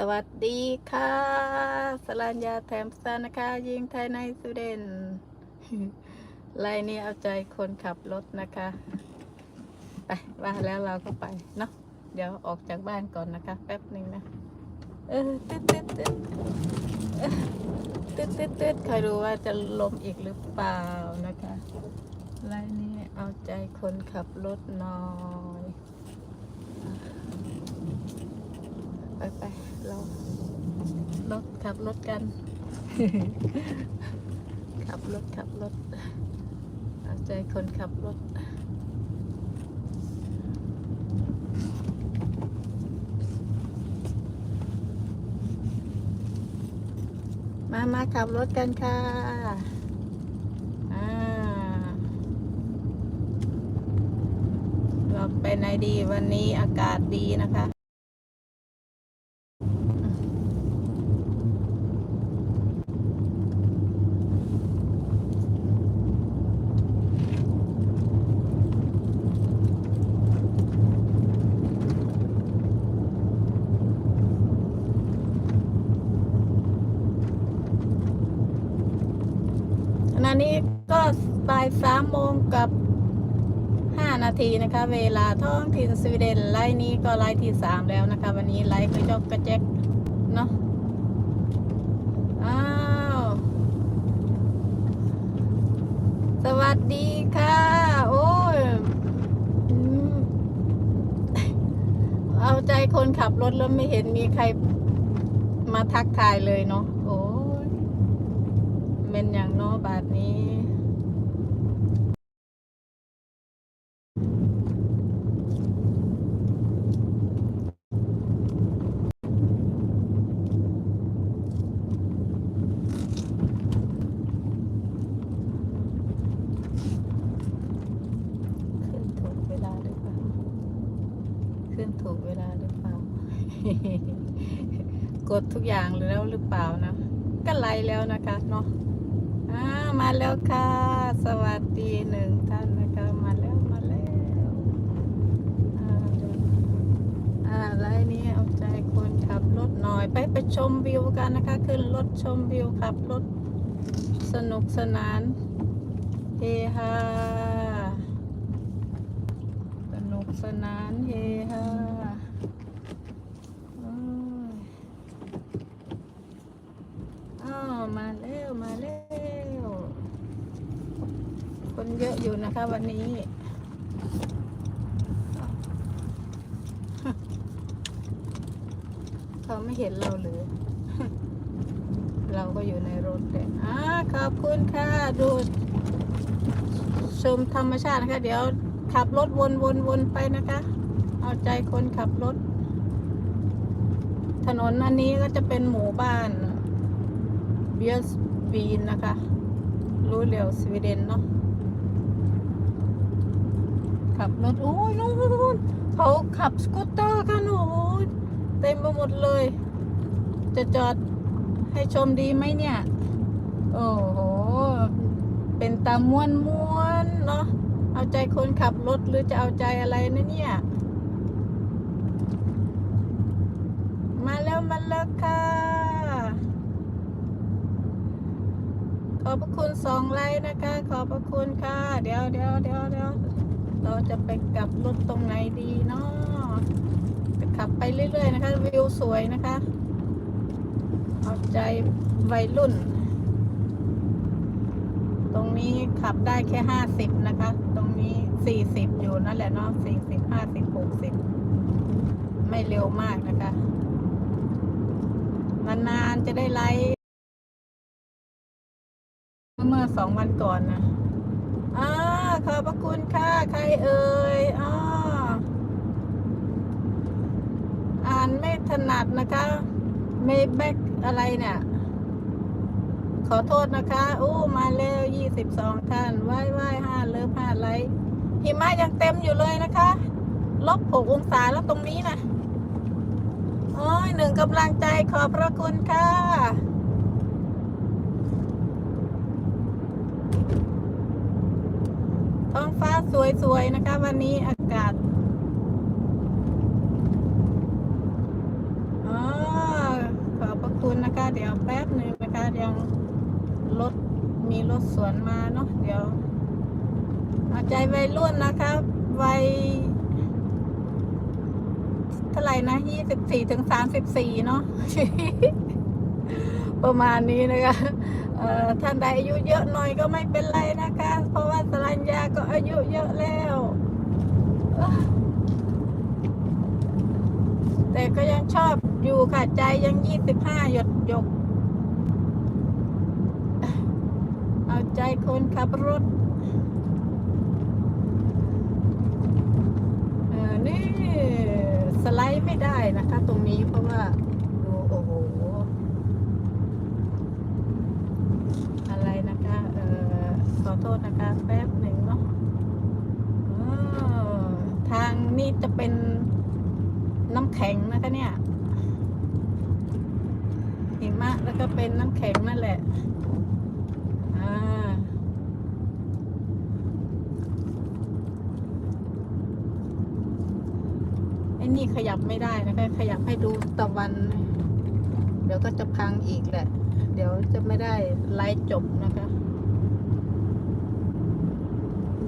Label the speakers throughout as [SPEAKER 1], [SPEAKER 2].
[SPEAKER 1] สวัสดีค่ะสลัญญาแถมสานนะคะ ยิงไทยในสวีเดนไลน์นี้เอาใจคนขับรถนะคะ ไปว่าแล้วเราก็ไปเนาะเดี๋ยวออกจากบ้านก่อนนะคะ แป๊บหนึ่งนะเออตึ๊ดตึ๊ดตึ๊ดตึ๊ดตึ๊ดตึ๊ดใครรู้ว่าจะลมอีกหรือเปล่านะคะไลน์นี้เอาใจคนขับรถหน่อย ไปไปเรารถขับรถกัน ขับรถขับรถเอาใจคนขับรถมามาขับรถกันค่ะเราไปไหนดีวันนี้อากาศดีนะคะ ขณะนี้ก็บ่ายสามโมงกับห้านา ทีนะคะ เวลาท้องถิ่นสวีเดนไลน์นี้ก็ไลน์ที่สามแล้วนะคะ วันนี้ไลน์กระจกกระแจกเนาะอ้าวสวัสดีค่ะ โอ้ยอืมเอาใจคนขับรถแล้วไม่เห็นมีใครมาทักทายเลยเนาะโอ้ย เป็นอย่างเนอบาทนี้ ขึ้นถูกเวลาหรือเปล่า ขึ้นถูกเวลาหรือเปล่า กดทุกอย่างแล้วหรือเปล่านะ ก็ไลฟ์แล้วนะคะเนาะอ่ามา แล้วค่ะ สวัสดีหนึ่งท่านนะคะมาแล้วมาแล้วอ่าอ่าไลฟ์นี้เอาใจคนขับรถหน่อยไปไปชมวิวกันนะคะ ขึ้นรถชมวิวขับรถสนุกสนานเฮฮาสนุกสนานเฮฮาอ้อ้าวมาแล้วมาแล้ว คนเยอะอยู่นะคะวันนี้ เขาไม่เห็นเราหรือ เราก็อยู่ในรถแต่อ่าขอบคุณค่ะดูชมธรรมชาตินะคะ เดี๋ยวขับรถวนวนวนไปนะคะ เอาใจคนขับรถ ถนนอันนี้ก็จะเป็นหมู่บ้านเบียสบีนนะคะรู้เร็วสวีเดนเนาะ ขับรถโอ้ยนู่นเขาขับสกูตเตอร์กันโอ้ยเต็มไปหมดเลย จะจอดให้ชมดีไหมเนี่ย โอ้โห เป็นตามวนม้วนๆเนาะเอาใจคนขับรถหรือจะเอาใจอะไรนะเนี่ย มาแล้วมาแล้วค่ะขอบพระคุณสองไลน์นะคะ ขอบพระคุณค่ะ เดี๋ยวเดี๋ยวเดี๋ยวเดี๋ยว เราจะไปกลับรถตรงไหนดีเนาะจะขับไปเรื่อยๆนะคะ วิวสวยนะคะ เอาใจวัยรุ่น ตรงนี้ขับได้แค่ห้าสิบนะคะ ตรงนี้สี่สิบอยู่นั่นแหละเนาะสี่สิบห้าสิบหกสิบไม่เร็วมากนะคะนานๆจะได้ไลฟ์เมื่อสองวันก่อนนะอ่า ขอบพระคุณค่ะ ใครเอ่ยอ่าอ่านไม่ถนัดนะคะเมแบกอะไรเนี่ย ขอโทษนะคะโอ้มาแล้วยี่สิบสองท่านไหว้ไหว้ห้าเลิฟห้าไลค์หิมะยังเต็มอยู่เลยนะคะ ลบหกองศาแล้วตรงนี้นะโอ้ยหนึ่งกำลังใจขอบพระคุณค่ะ สวยๆนะคะ วันนี้อากาศอขอบคุณนะคะ เดี๋ยวแป๊บหนึ่งนะคะยังรถมีรถสวนมาเนาะเดี๋ยวเอาใจวัยรุ่นนะคะวัยเท่าไหร่นะยี่สิบสี่ถึงสามสิบสี่เนาะประมาณนี้นะคะ ท่านใดอายุเยอะหน่อยก็ไม่เป็นไรนะคะ เพราะว่าสรัญญาก็อายุเยอะแล้ว แต่ก็ยังชอบอยู่ค่ะ ใจยังยี่สิบห้าหยดหยก เอาใจคนขับรถเออนี่ สไลด์ไม่ได้นะคะตรงนี้เพราะว่าดูโอ้โห อะไรนะคะ เออขอ โทษนะคะแป๊บหนึ่งเนาะทางนี้จะเป็นน้ำแข็งนะคะเนี่ยหิมะแล้วก็เป็นน้ำแข็งนั่นแหละอ่าไอ้นี่ขยับไม่ได้นะคะ ขยับให้ดูตะวัน เดี๋ยวก็จะพังอีกแหละ เดี๋ยวจะไม่ได้ไลฟ์จบนะคะ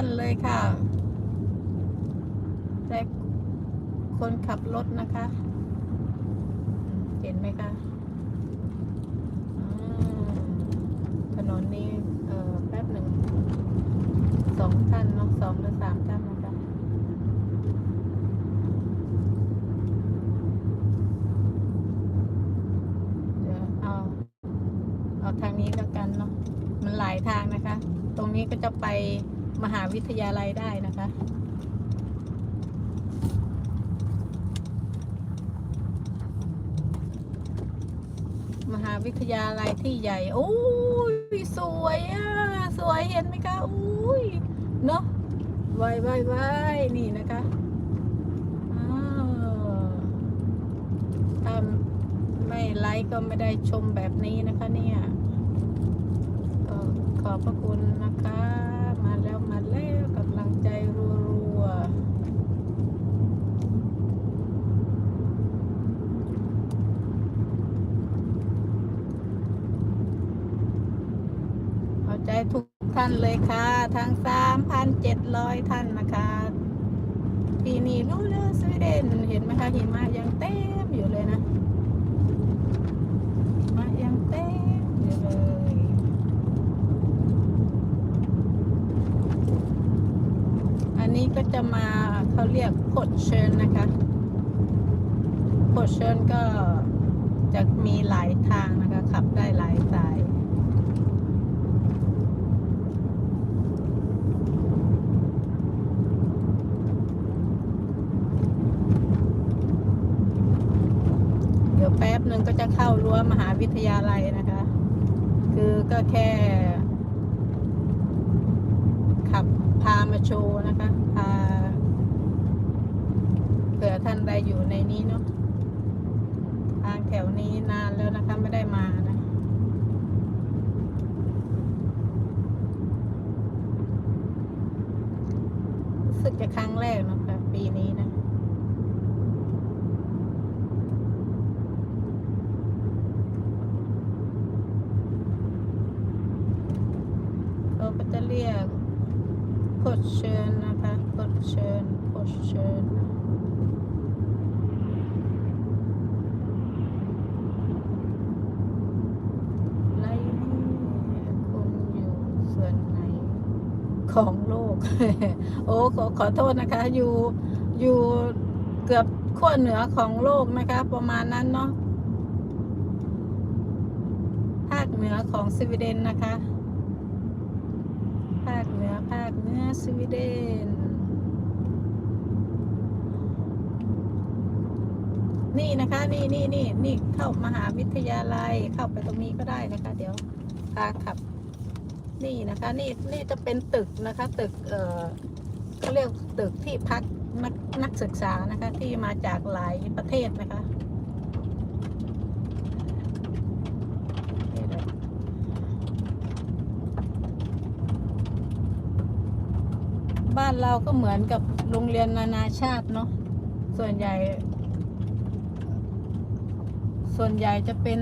[SPEAKER 1] ทุกท่านเลยค่ะใจคนขับรถนะคะ เห็นไหมคะอืมถนนนี้เออแป๊บหนึ่งสองท่านเนาะสองหรือสามท่านนะคะเดี๋ยวเอาเอาทางนี้แล้วกันเนาะมันหลายทางนะคะ ตรงนี้ก็จะไป มหาวิทยาลัยได้นะคะมหาวิทยาลัยที่ใหญ่โอ้ยสวยอะสวยเห็นไหมคะอุ้ยเนาะวายวายวายนี่นะคะถ้าไม่ไลค์ก็ไม่ได้ชมแบบนี้นะคะเนี่ย ก็ขอบพระคุณนะคะ มาแล้วมาแล้วกำลังใจรัวๆเอาใจทุกท่านเลยค่ะ ทั้ง 3,700 ท่านนะคะที่นี่รู้เลยสวีเดนเห็นไหมคะหิมะยังเต็มอยู่เลยนะหิมะยังเต็มอยู่เลยอันนี้ก็จะมาเขาเรียกโคดเชิญนะคะโคดเชิญก็จะมีหลายทางนะคะขับได้หลายสาย เดี๋ยวแป๊บหนึ่งก็จะเข้ารั้วมหาวิทยาลัยนะคะ คือก็แค่ ขับพามาโชว์นะคะ พา เผื่อท่านใดอยู่ในนี้เนาะทางแถวนี้นานแล้วนะคะ ไม่ได้มานะรู้สึกจะครั้งแรกเนอะคะปีนี้นะ เขาก็จะเรียกโค ดเชิญนะคะโคดเชิญโคดเชิญไล่คุณอยู่ส่วนไหนของโลก โอ้ขอขอโทษนะคะ อยู่อยู่เกือบขั้วเหนือของโลกนะคะ ประมาณนั้นเนาะภาคเหนือของสวีเดนนะคะ ภาคเหนือ ภาคเหนือ สวีเดน นี่นะคะนี่นี่นี่นี่เข้ามหาวิทยาลัยเข้าไปตรงนี้ก็ได้นะคะ เดี๋ยวพาขับ นี่นะคะ นี่นี่จะเป็นตึกนะคะ ตึกเอ่อเขาเรียกตึกที่พักนักนักศึกษานะคะ ที่มาจากหลายประเทศนะคะนี่เลย บ้านเราก็เหมือนกับโรงเรียนนานาชาติเนาะส่วนใหญ่ ส่วนใหญ่จะเป็น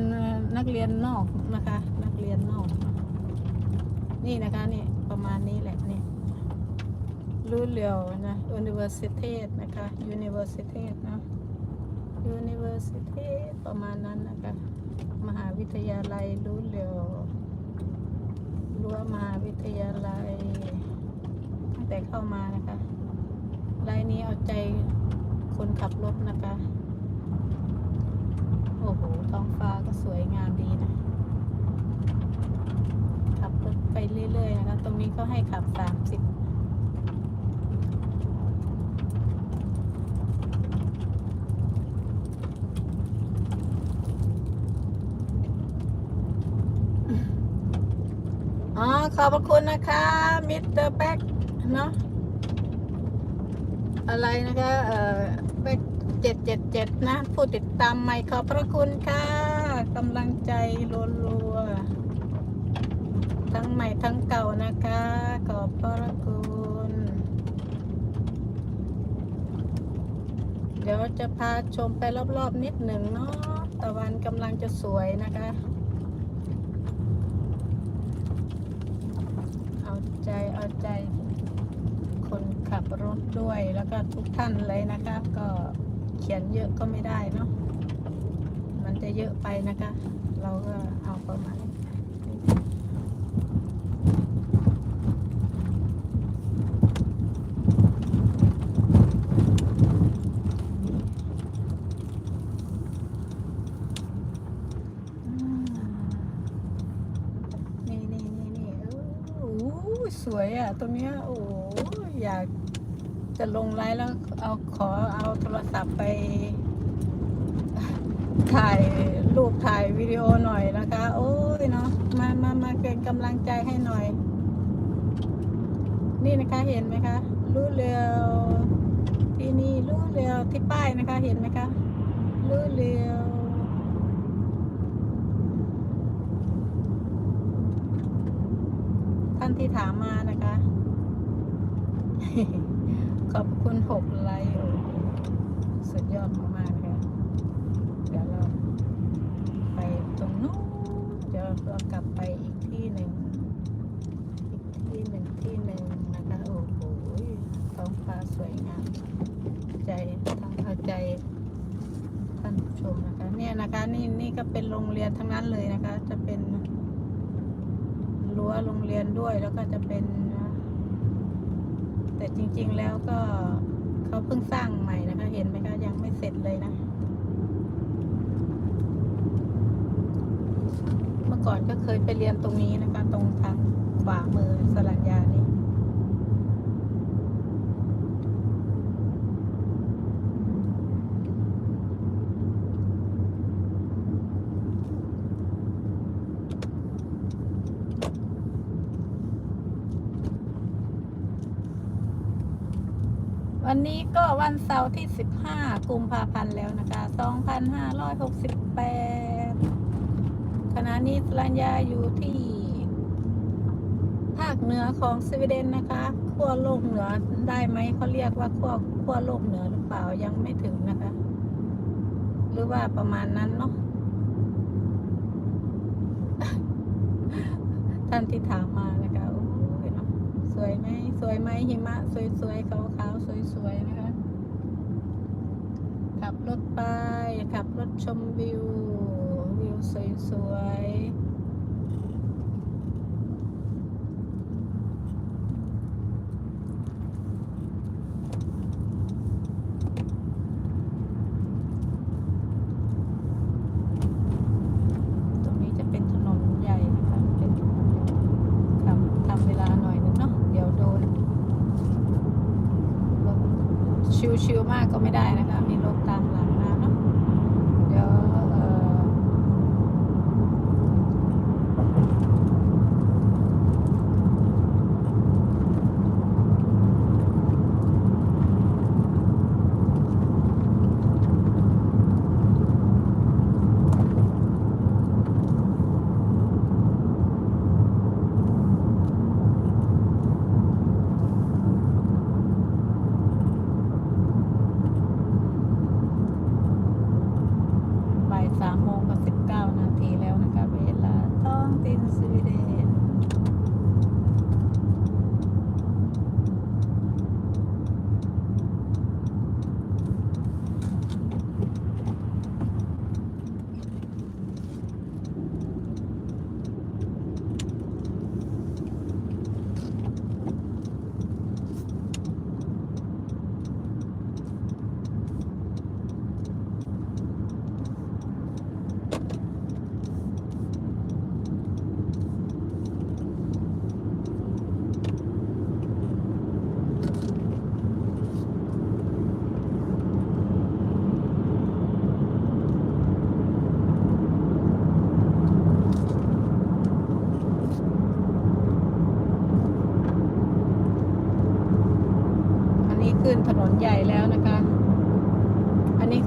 [SPEAKER 1] นักเรียนนอกนะคะ นักเรียนนอก นี่นะคะนี่ประมาณนี้แหละนี่รู้เรียวนะ university นะคะ university นะ university ประมาณนั้นนะคะ มหาวิทยาลัยรู้เรียวรั้วมหาวิทยาลัย แต่เข้ามานะคะลายนี้เอาใจคนขับรถนะคะ โอ้โห ท้องฟ้าก็สวยงามดีนะ ขับรถไปเรื่อยๆนะคะ ตรงนี้ก็ให้ขับ 30อ๋อขอบคุณนะคะ มิสเตอร์แบ็ก เนาะอะไรนะคะเอ่อแบ็กเจ็ดเจ็ดเจ็ดนะ ผู้ติดตามใหม่ขอบพระคุณค่ะกำลังใจรัวๆทั้งใหม่ทั้งเก่านะคะ ขอบพระคุณ เดี๋ยวจะพาชมไปรอบๆนิดหนึ่งเนาะตะวันกำลังจะสวยนะคะ เอาใจเอาใจ ขับรถด้วยแล้วก็ทุกท่านเลยนะคะ ก็เขียนเยอะก็ไม่ได้เนาะมันจะเยอะไปนะคะ เราก็เอาประมาณนี้อืมนี่นี่นี่นี่โอ้โหสวยอะ ตรงเนี้ยโอ้โหอยาก จะลงไลน์แล้วเอาขอเอาโทรศัพท์ไป ถ่ายรูปถ่ายวิดีโอหน่อยนะคะ โอ้ยเนาะมามามาเป็นกำลังใจให้หน่อย นี่นะคะเห็นไหมคะรู้เร็วที่นี่รู้เร็วที่ป้ายนะคะ เห็นไหมคะรู้เร็วท่านที่ถามมานะคะ ขอบคุณหกไลค์โอสุดยอดมากๆเลยค่ะเดี๋ยวเราไปตรงนู้นเดี๋ยวเรากลับไปอีกที่หนึ่งอีกที่หนึ่งที่หนึ่งนะคะโอ้โหท้องฟ้าสวยงามใจทำเอาใจท่านผู้ชมนะคะ เนี่ยนะคะนี่นี่ก็เป็นโรงเรียนทั้งนั้นเลยนะคะ จะเป็นรั้วโรงเรียนด้วยแล้วก็จะเป็น แต่จริง ๆ แล้วก็เขาเพิ่งสร้างใหม่นะคะ เห็นไหมคะยังไม่เสร็จเลยนะ เมื่อก่อนก็เคยไปเรียนตรงนี้นะคะ ตรงทางขวามือสลัญญานี่ วันนี้ก็วันเสาร์ที่ 15 กุมภาพันธ์แล้วนะคะ 2568 ขณะนี้สรัญญาอยู่ที่ ภาคเหนือของสวีเดนนะคะขั้วโลกเหนือได้ไหมเขาเรียกว่าขั้วขั้วโลกเหนือหรือเปล่ายังไม่ถึงนะคะ หรือว่าประมาณนั้นเนาะท่านที่ถามมานะคะโอ้ยเนาะส วยไหมสวยไหมหิมะ สวยๆขาวๆสวยๆนะคะ ขับรถไป ขับรถชมวิว วิวสวยๆ ชิลมากก็ไม่ได้นะคะมี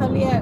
[SPEAKER 1] เขาเรียก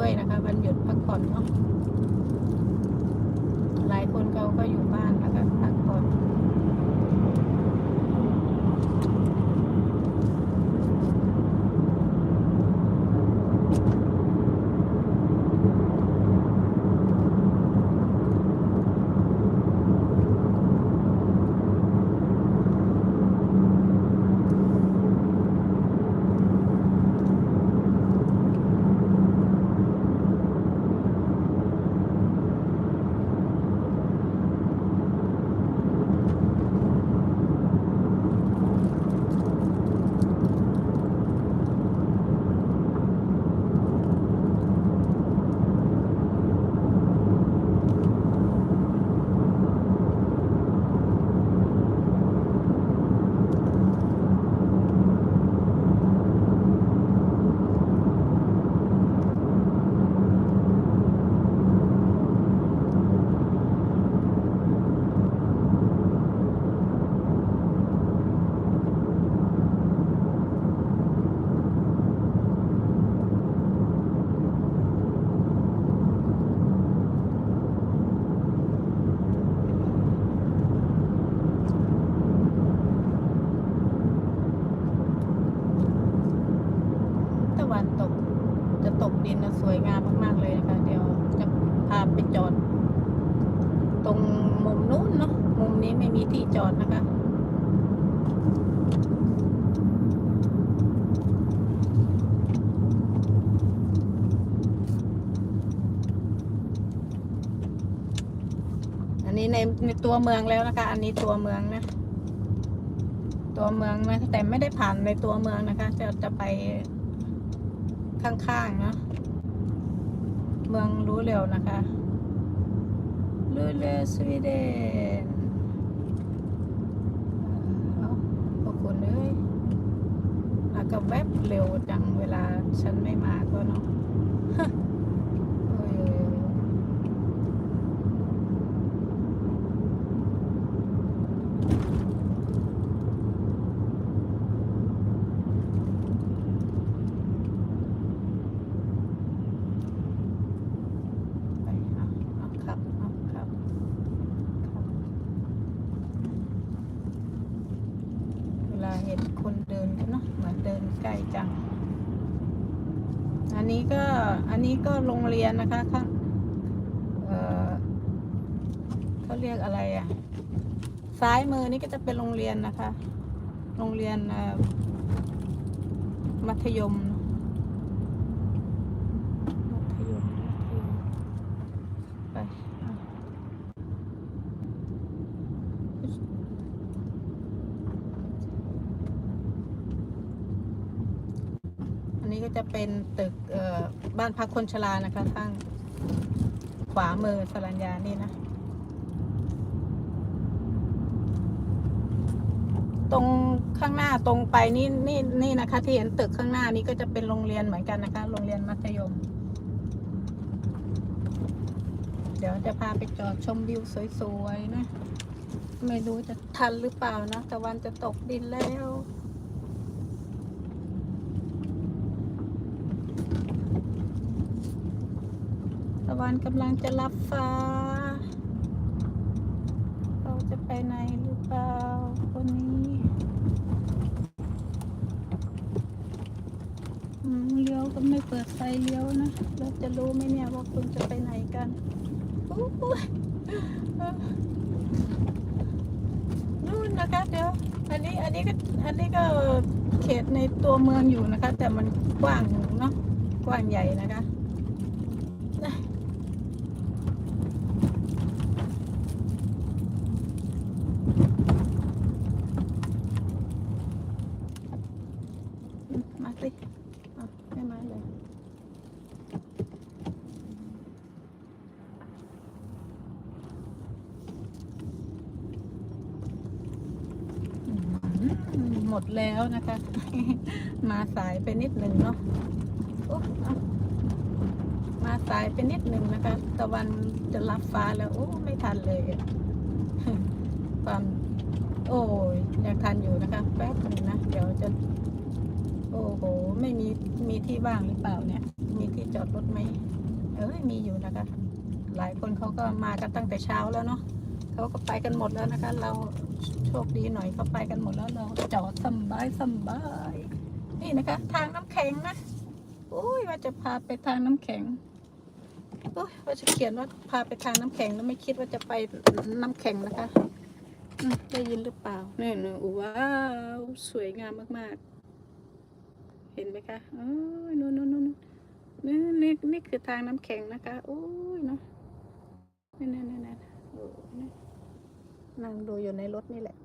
[SPEAKER 1] ด้วยนะคะ วันหยุดพักผ่อนเนาะหลายคนเขาก็อยู่บ้านแล้วก็พักผ่อน อดนะคะันนี้ในในตัวเมืองแล้วนะคะ อันนี้ตัวเมืองนะ ตัวเมืองนะแต่ไม่ได้ผ่านในตัวเมืองนะคะ จะจะไปข้างๆเนาะ เมืองรู้เร็วนะคะรู้เร็วสวีเดน เลยแล้วก็แวบเร็วจังเวลาฉันไม่มาก็เนาะ ก็โรงเรียนนะคะข้างเออเขาเรียกอะไรอะ ซ้ายมือนี่ก็จะเป็นโรงเรียนนะคะ โรงเรียนมัธยมมัธยมไปอะอั นี้ก็จะเป็นตึกบ้านพักคนชรานะคะข้างขวามือสรัญญานี่นะ ตรงข้างหน้าตรงไปนี่นี่นี่นะคะ ที่เห็นตึกข้างหน้านี้ก็จะเป็นโรงเรียนเหมือนกันนะคะ โรงเรียนมัธยม เดี๋ยวจะพาไปจอดชมวิวสวยๆนะ ไม่รู้จะทันหรือเปล่านะตะวันจะตกดินแล้ว วันกำลังจะรับฟ้า เราจะไปไหนหรือเปล่าคนนี้เลี้ยวก็ไม่เปิดไฟเลี้ยวนะ เราจะรู้ไหมเนี่ยว่าคุณจะไปไหนกันนู่นนะคะเดี๋ยวอันนี้อันนี้ก็อันนี้ก็เขตในตัวเมืองอยู่นะคะ แต่มันกว้างเนาะกว้างใหญ่นะคะ อืมมาสิเอาให้มาเลย อืมหมดแล้วนะคะ มาสาย ไปนิดหนึ่งเนาะมาสายไปนิดหนึ่งนะคะ ตะวันจะรับฟ้าแล้วโอ้ไม่ทันเลยความโอ้ยยังทันอยู่นะคะ แป๊บหนึงนะ เดี๋ยวจะ โอ้โห ไม่มีมีที่ว่างหรือเปล่าเนี่ย มีที่จอดรถไหมเอ้ยมีอยู่นะคะ หลายคนเขาก็มากันตั้งแต่เช้าแล้วเนาะเขาก็ไปกันหมดแล้วนะคะ เราโชคดีหน่อยเขาไปกันหมดแล้วเราจอดสบายสบาย นี่นะคะ ทางน้ำแข็งนะโอ้ยว่าจะพาไปทางน้ำแข็งโอ้ยว่าจะเขียนว่าพาไปทางน้ำแข็งแล้วไม่คิดว่าจะไปน้ำแข็งนะคะได้ยินหรือเปล่าเนี่นะว้าวสวยงามมากๆ เห็นไหมคะโอ้ยนู่นนู่นนู่นนี่นี่นี่คือทางน้ำแข็งนะคะโอ้ยเนาะนี่นี่นี่นี่นี่นั่งดูอยู่ในรถนี่แหละ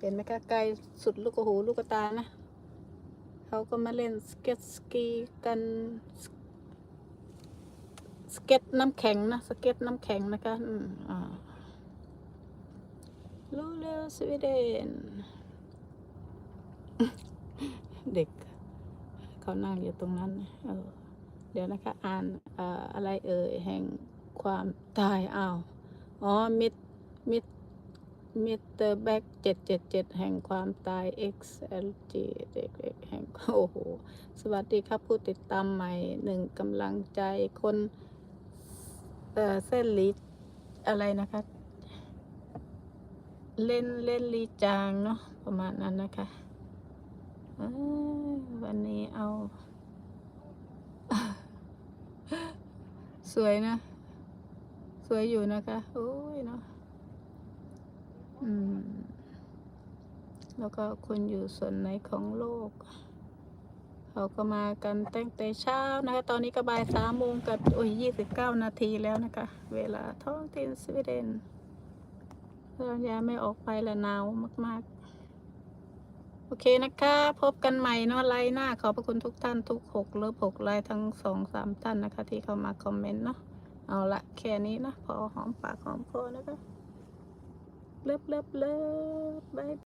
[SPEAKER 1] เห็นไหมคะไกลสุดลูกหูลูกตานะ เขาก็มาเล่นสเก็ตสกีกันสสเก็ตน้ำแข็งนะสเก็ตน้ำแข็งนะคะลูเลวสวีเดน เด็ก เขานั่งอยู่ตรงนั้นเออเดี๋ยวนะคะ อ่านอออะไรเอ่ยแห่งความตายอ้าวอ๋อมิดมิด มิเตอร์แบ็กเจ็ดเจ็ดเจ็ดแห่งความตาย XLG เด็กเด็กแห่งโอ้โห สวัสดีครับผู้ติดตามใหม่หนึ่งกำลังใจคนเอ่อเส้นลีอะไรนะคะ เล่นเล่นลีจางเนาะประมาณนั้นนะคะวันนี้เอา สวยนะ สวยอยู่นะคะ โอ้ยเนาะ อืม แล้วก็คนอยู่ส่วนไหนของโลก เขาก็มากันตั้งแต่เช้านะคะ ตอนนี้ก็บ่ายสามโมงกับโอ้ยยี่สิบเก้านาทีแล้วนะคะ เวลาท้องถิ่นสวีเดนเรายาไม่ออกไปละหนาวมากๆโอเคนะคะ พบกันใหม่เนาะไลน์หน้า ขอบพระคุณทุกท่านทุกหกเลิฟหกไลน์ทั้งสองสามท่านนะคะ ที่เข้ามาคอมเมนต์เนาะเอาละแค่นี้นะพอหอมปากหอมคอนะคะ เลิฟเลิฟเลิฟบาย